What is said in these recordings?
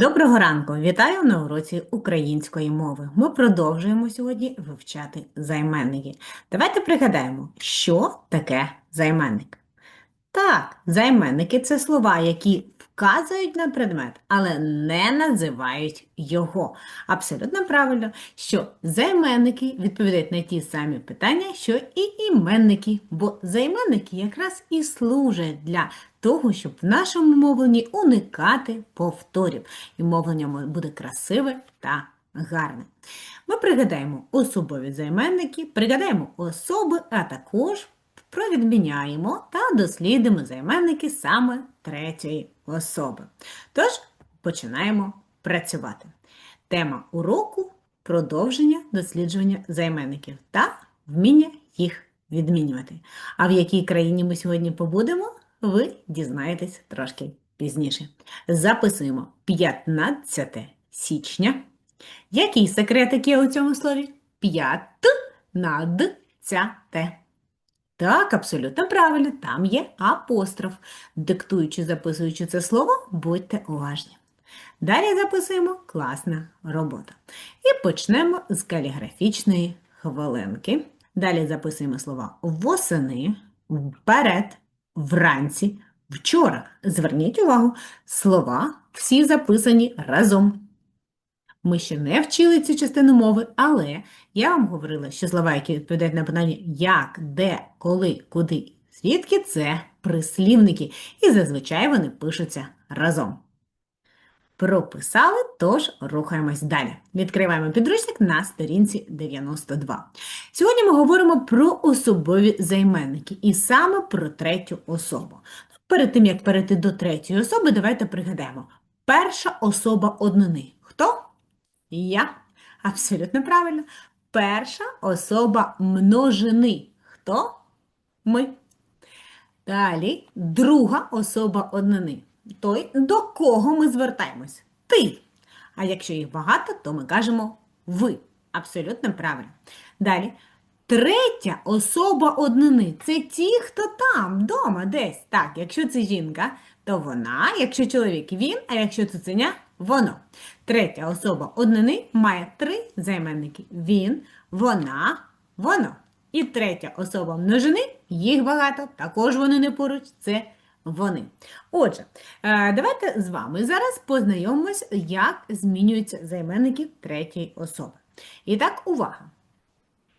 Доброго ранку! Вітаю на уроці української мови. Ми продовжуємо сьогодні вивчати займенники. Давайте пригадаємо, що таке займенник. Так, займенники це слова, які вказують на предмет, але не називають його. Абсолютно правильно, що займенники відповідають на ті самі питання, що і іменники, бо займенники якраз і служать для того, щоб в нашому мовленні уникати повторів. І мовлення буде красиве та гарне. Ми пригадаємо особові займенники, пригадаємо особи, а також провідміняємо та дослідимо займенники саме третьої особи. Тож починаємо працювати. Тема уроку продовження дослідження займенників та вміння їх відмінювати. А в якій країні ми сьогодні побудемо, ви дізнаєтесь трошки пізніше. Записуємо 15 січня. Який секретик є у цьому слові? П'ятнадцяте. Так, абсолютно правильно, там є апостроф. Диктуючи, записуючи це слово, будьте уважні. Далі записуємо класна робота. І почнемо з каліграфічної хвилинки. Далі записуємо слова восени, вперед, вранці, вчора. Зверніть увагу, слова всі записані разом. Ми ще не вчили цю частину мови, але я вам говорила, що слова, які відповідають на питання як, де, коли, куди, звідки це прислівники, і зазвичай вони пишуться разом. Прописали, тож рухаємось далі. Відкриваємо підручник на сторінці 92. Сьогодні ми говоримо про особові займенники і саме про третю особу. Перед тим, як перейти до третьої особи, давайте пригадаємо. Перша особа однини. Хто? Я. Абсолютно правильно. Перша особа множини. Хто? Ми. Далі друга особа однини. Той, до кого ми звертаємось? Ти. А якщо їх багато, то ми кажемо ви. Абсолютно правильно. Далі. Третя особа однини це ті, хто там, вдома, десь. Так, якщо це жінка, то вона, якщо чоловік він, а якщо цуценя воно. Третя особа однини має три займенники: він, вона, воно. І третя особа множини, їх багато, також вони не поруч, це вони. Отже, е, давайте з вами зараз познайомимось, як змінюються займенники третьої особи. І так, увага!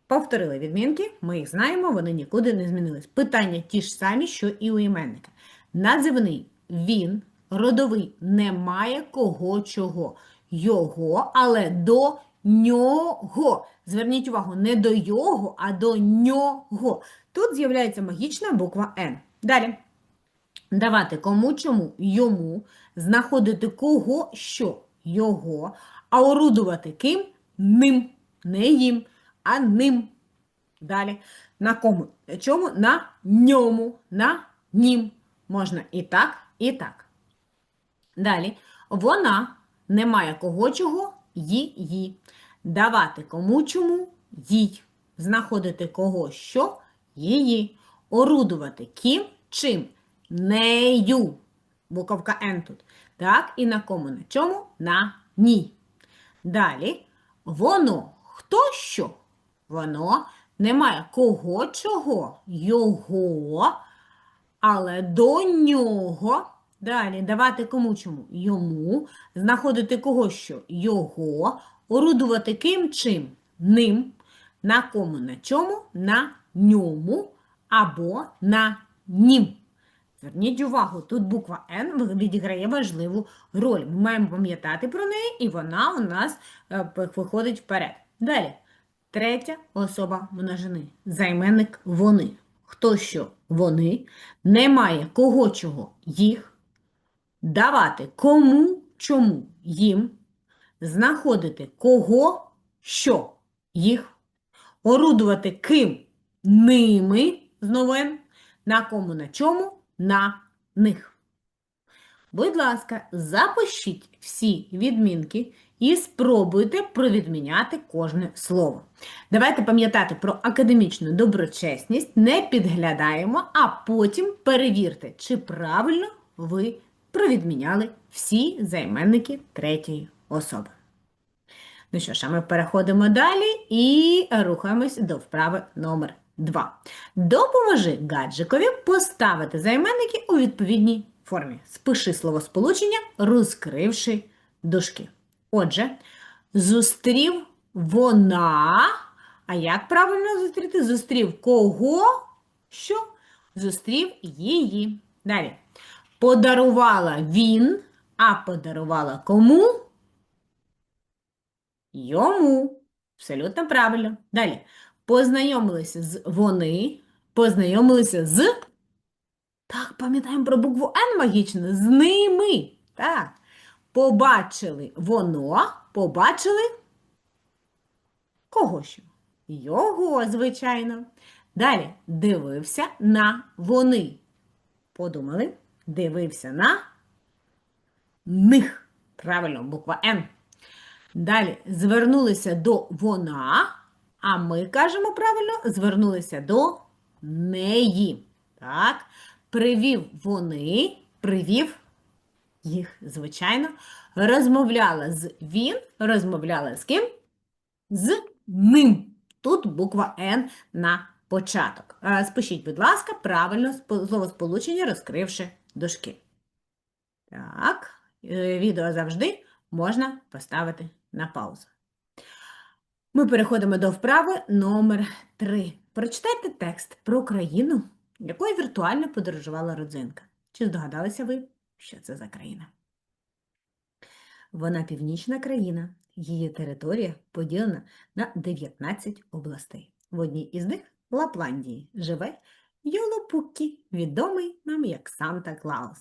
Повторили відмінки, ми їх знаємо, вони нікуди не змінились. Питання ті ж самі, що і у іменника. Називний він, родовий немає кого чого. Його, але до нього. Зверніть увагу, не до його, а до нього. Тут з'являється магічна буква Н. Далі. Давати кому чому йому, знаходити кого що його, а орудувати ким ним, не їм, а ним. Далі. На кому? Чому? На ньому, на нім. Можна і так, і так. Далі. Вона не має кого чого її. Давати кому чому їй. Знаходити кого що її. Орудувати ким чим нею. Буковка Н тут. Так, і на кому? На чому? На ні. Далі. Воно. Хто що? Воно немає кого чого? Його. Але до нього. Далі давати кому чому? Йому. Знаходити кого що? Його. Орудувати ким чим? Ним. На кому? На чому? На ньому або на нім. Зверніть увагу, тут буква Н відіграє важливу роль. Ми маємо пам'ятати про неї, і вона у нас е, виходить вперед. Далі. Третя особа множини. Займенник вони. Хто що вони, немає кого чого їх, давати кому чому їм, знаходити кого що їх, орудувати ким ними, знову на кому на чому, на них. Будь ласка, запишіть всі відмінки і спробуйте провідміняти кожне слово. Давайте пам'ятати про академічну доброчесність, не підглядаємо, а потім перевірте, чи правильно ви провідміняли всі займенники третьої особи. Ну що ж, а ми переходимо далі і рухаємось до вправи номер 2. Допоможи гаджикові поставити займенники у відповідній формі. Спиши словосполучення, розкривши дужки. Отже, зустрів вона. А як правильно зустріти? Зустрів кого? Що? Зустрів її. Далі. Подарувала він, а подарувала кому? Йому. Абсолютно правильно. Далі. Познайомилися з вони, познайомилися з. Так, пам'ятаємо про букву Н магічну. З ними. Так. Побачили воно, побачили кого ще? Його, звичайно. Далі дивився на вони. Подумали? Дивився на них. Правильно, буква Н. Далі звернулися до вона, а ми кажемо правильно, звернулися до неї. Так, привів вони, привів їх, звичайно, розмовляла з він, розмовляла з ким? З ним. Тут буква Н на початок. Е, Спишіть, будь ласка, правильно словосполучення, розкривши дужки. Так, е, відео завжди можна поставити на паузу. Ми переходимо до вправи номер 3. Прочитайте текст про країну, якою віртуально подорожувала родзинка. Чи здогадалися ви, що це за країна? Вона північна країна. Її територія поділена на 19 областей. В одній із них, Лапландії, живе Йолопукі, відомий нам як Санта Клаус.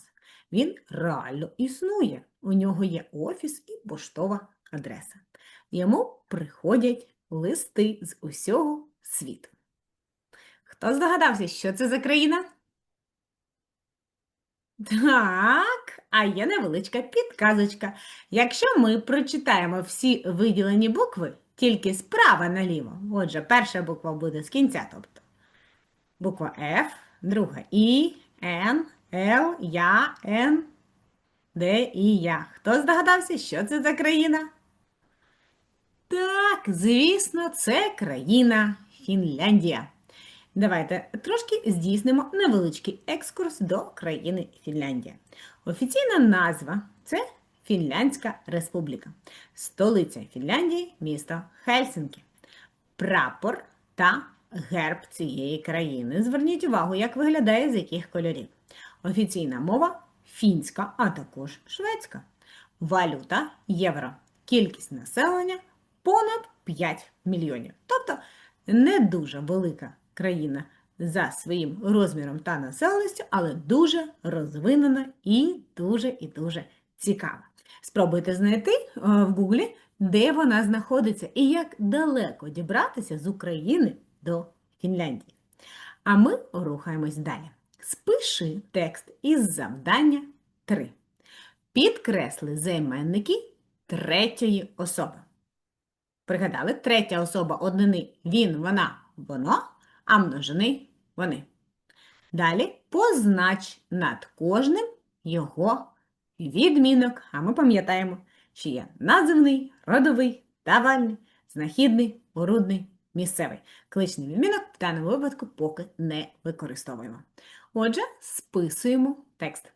Він реально існує. У нього є офіс і поштова адреса. Йому приходять листи з усього світу. Хто здогадався, що це за країна? Так, а є невеличка підказочка. Якщо ми прочитаємо всі виділені букви тільки справа наліво, отже, перша буква буде з кінця, тобто буква F, друга І, Н, Л, Я, Н, Д і Я. Хто здогадався, що це за країна? Так, звісно, це країна Фінляндія. Давайте трошки здійснимо невеличкий екскурс до країни Фінляндія. Офіційна назва це Фінляндська Республіка. Столиця Фінляндії місто Хельсинкі. Прапор та герб цієї країни. Зверніть увагу, як виглядає з яких кольорів. Офіційна мова фінська, а також шведська. Валюта євро. Кількість населення понад 5 мільйонів. Тобто не дуже велика країна за своїм розміром та населеністю, але дуже розвинена і дуже і дуже цікава. Спробуйте знайти е, в Гуглі, де вона знаходиться і як далеко дібратися з України до Фінляндії. А ми рухаємось далі. Спиши текст із завдання 3. Підкресли займенники третьої особи. Пригадали, третя особа однини він, вона, воно, а множини вони. Далі познач над кожним його відмінок. А ми пам'ятаємо, що є називний, родовий, давальний, знахідний, орудний, місцевий. Кличний відмінок в даному випадку поки не використовуємо. Отже, списуємо текст.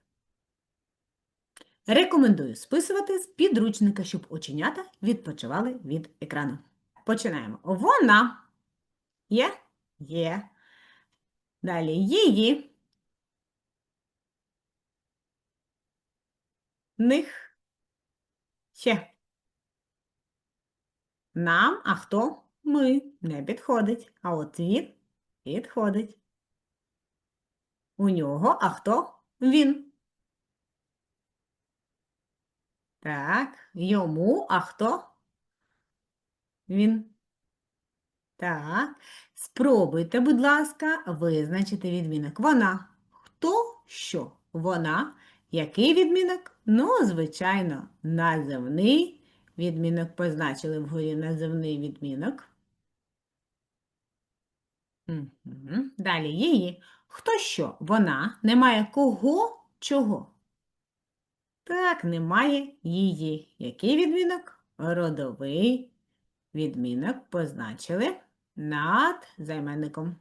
Рекомендую списувати з підручника, щоб оченята відпочивали від екрану. Починаємо. Вона є, є. Далі її. Них. Ще. Нам, а хто? Ми не підходить. А от він підходить. У нього, а хто? Він. Так, йому, а хто? Він. Так. Спробуйте, будь ласка, визначити відмінок. Вона. Хто що? Вона. Який відмінок? Ну, звичайно, називний відмінок. Позначили вгорі називний відмінок. Мгм. Далі її. Хто що? Вона. Немає кого, чого. Так, немає її. Який відмінок? Родовий відмінок позначили над займенником.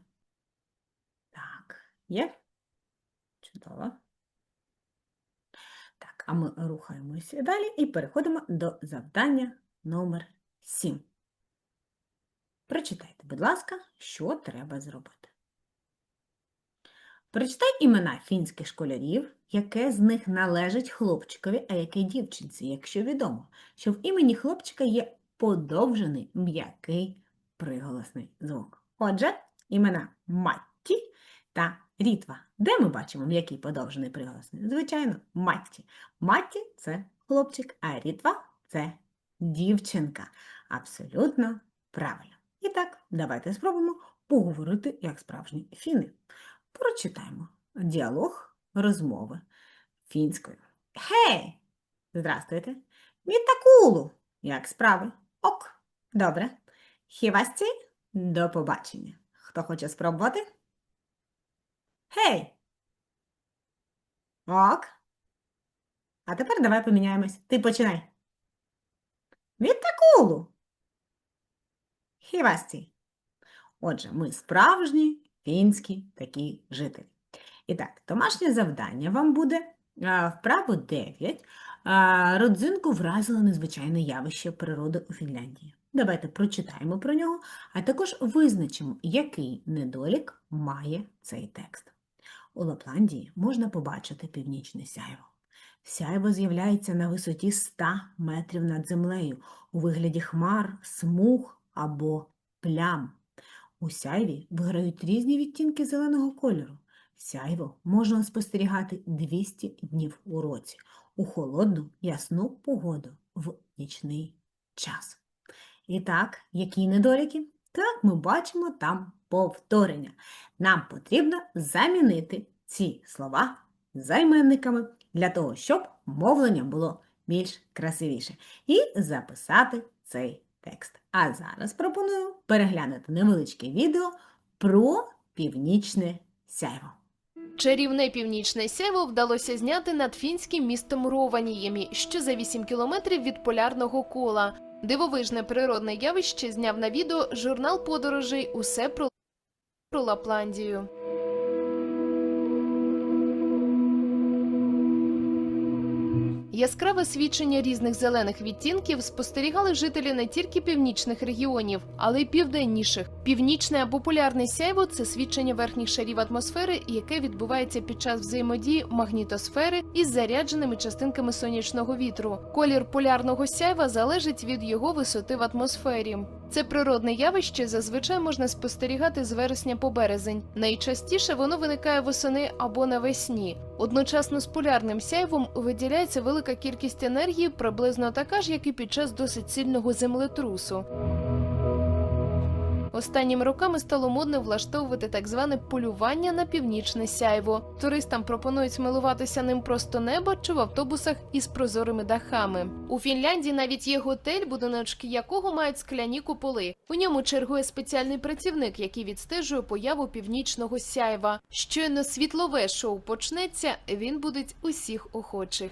Так, є? Чудово. Так, а ми рухаємося далі і переходимо до завдання номер 7. Прочитайте, будь ласка, що треба зробити. Прочитай імена фінських школярів, яке з них належить хлопчикові, а яке дівчинці, якщо відомо, що в імені хлопчика є подовжений м'який приголосний звук. Отже, імена Матті та Рітва. Де ми бачимо м'який подовжений приголосний? Звичайно, Матті. Матті – це хлопчик, а Рітва – це дівчинка. Абсолютно правильно. І так, давайте спробуємо поговорити як справжні фіни. Прочитаємо діалог розмови фінською. Гей! Здрастуйте! Мітакулу! Як справи? Ок. Добре. Хівасті? До побачення. Хто хоче спробувати? Гей! Ок. А тепер давай поміняємось. Ти починай. Мітакулу! Хівасті. Отже, ми справжні фінські такі жителі. І так, домашнє завдання вам буде вправо 9. А, Родзинку вразило незвичайне явище природи у Фінляндії. Давайте прочитаємо про нього, а також визначимо, який недолік має цей текст. У Лапландії можна побачити північне сяйво. Сяйво з'являється на висоті 100 метрів над землею у вигляді хмар, смуг або плям. У сяйві виграють різні відтінки зеленого кольору. Сяйво можна спостерігати 200 днів у році, у холодну, ясну погоду в нічний час. І так, які недоліки? Так, ми бачимо там повторення. Нам потрібно замінити ці слова займенниками для того, щоб мовлення було більш красивіше. І записати цей текст. А зараз пропоную переглянути невеличке відео про північне сяйво. Чарівне північне сяйво вдалося зняти над фінським містом Рованіємі, що за 8 кілометрів від полярного кола. Дивовижне природне явище зняв на відео журнал подорожей Усе про, Лапландію. Яскраве свідчення різних зелених відтінків спостерігали жителі не тільки північних регіонів, але й південніших. Північне або полярне сяйво це свідчення верхніх шарів атмосфери, яке відбувається під час взаємодії магнітосфери із зарядженими частинками сонячного вітру. Колір полярного сяйва залежить від його висоти в атмосфері. Це природне явище зазвичай можна спостерігати з вересня по березень. Найчастіше воно виникає восени або навесні. Одночасно з полярним сяйвом виділяється велика кількість енергії, приблизно така ж, як і під час досить сильного землетрусу. Останніми роками стало модно влаштовувати так зване полювання на північне сяйво. Туристам пропонують смилуватися ним просто неба чи в автобусах із прозорими дахами. У Фінляндії навіть є готель, будиночки якого мають скляні куполи. У ньому чергує спеціальний працівник, який відстежує появу північного сяйва. Щойно світлове шоу почнеться, він будить усіх охочих.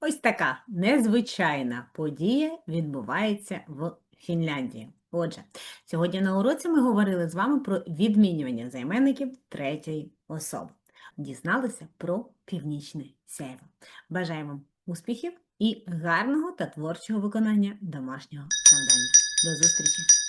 Ось така незвичайна подія відбувається в Фінляндії. Отже, сьогодні на уроці ми говорили з вами про відмінювання займенників третьої особи. Дізналися про північне сяйво. Бажаємо успіхів і гарного та творчого виконання домашнього завдання. До зустрічі!